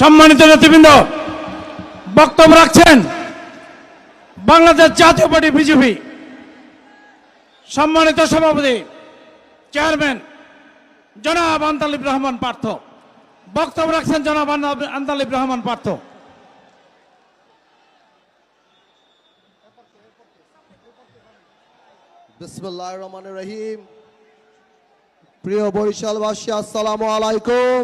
সম্মানিত নেতৃবৃন্দ, বক্তব্য রাখছেন বাংলাদেশ জাতীয় পার্টি বিজেপি। সম্মানিত সভাপতি, চেয়ারম্যান জনাব আন্তালিব রহমান পার্থ। বক্তব্য রাখছেন জনাব আন্তালিব রহমান পার্থ। রহমান রহিম। প্রিয় বরিশালবাসী, আসসালামু আলাইকুম।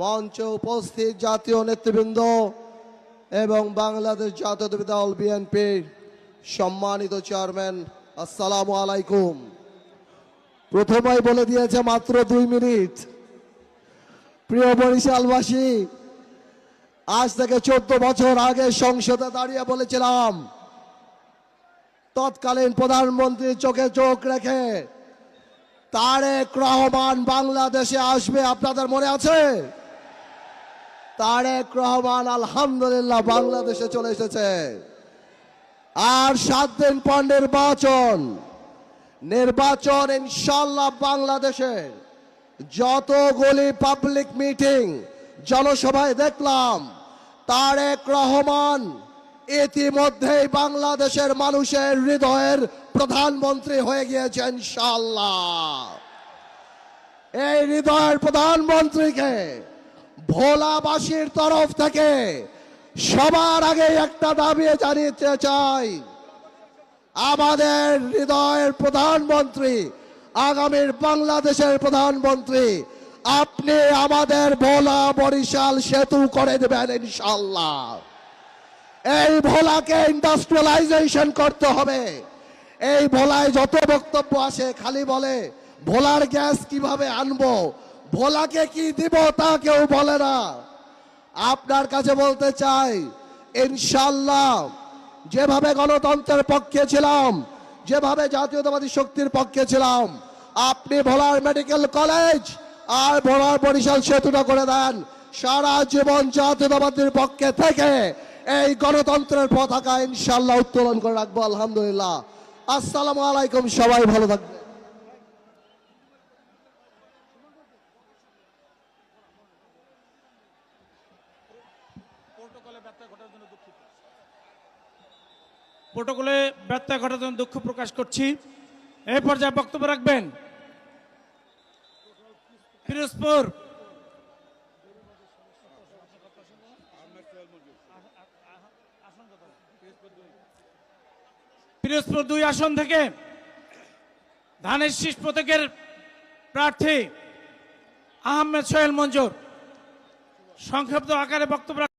মঞ্চে উপস্থিত জাতীয় নেতৃবৃন্দ এবং বাংলাদেশ জাতীয় দল বিএনপির সম্মানিত চেয়ারম্যান, আসসালামু আলাইকুম। প্রথমেই বলে দিয়েছে মাত্র দুই মিনিট। প্রিয় বরিশালবাসী আজ থেকে চোদ্দ বছর আগে সংসদে দাঁড়িয়ে বলেছিলাম, তৎকালীন প্রধানমন্ত্রীর চোখে চোখ রেখে তারেক রহমান বাংলাদেশে আসবে, আপনাদের মনে আছে? তারেক রহমান আলহামদুলিল্লাহ বাংলাদেশে চলে এসেছে। আর সাত দিন পর নির্বাচন। নির্বাচন ইনশাল্লাহ বাংলাদেশে। যতগুলি পাবলিক মিটিং জনসভায় দেখলাম, তারেক রহমান ইতিমধ্যেই বাংলাদেশের মানুষের হৃদয়ের প্রধানমন্ত্রী হয়ে গিয়েছে ইনশাল্লাহ এই হৃদয়ের প্রধানমন্ত্রীকে ভোলাবাসীর তরফ থেকে সবার আগে একটা দাবি জানিতে চাই। আমাদের হৃদয়ের প্রধানমন্ত্রী, আগামীর বাংলাদেশের প্রধানমন্ত্রী, আপনি আমাদের ভোলা বরিশাল সেতু করে দেবেন ইনশাল্লাহ এই ভোলাকে ইন্ডাস্ট্রিয়ালাইজেশন করতে হবে। এই ভোলায় যত বক্তব্য আসে, খালি বলে, ভোলার গ্যাস কীভাবে আনব? ভোলাকে কি দিব তা কেউ বলে না। আপনার কাছে বলতে চাই ইনশাল্লাহ যেভাবে গণতন্ত্রের পক্ষে ছিলাম, যেভাবে জাতীয়তাবাদী শক্তির পক্ষে ছিলাম, আপনি ভোলার মেডিকেল কলেজ আর ভোলার বরিশাল সেতুটা করে দেন। সারা জীবন জাতীয়তাবাদীর পক্ষে থেকে এই গণতন্ত্রের পতাকা ইনশাল্লাহ উত্তোলন করে রাখব, আলহামদুলিল্লাহ। আসসালামু আলাইকুম, সবাই ভালো থাকবে প্রোটোকলে ব্যত্যয় ঘটার জন্য দুঃখ প্রকাশ করছি। এই পর্যায়ে বক্তব্য রাখবেন। পিরোজপুর পিরোজপুর দুই। আসন থেকে ধানের শীষ প্রতীকের প্রার্থী আহমেদ সোহেল মঞ্জুর। সংক্ষিপ্ত আকারে বক্তব্য রাখ-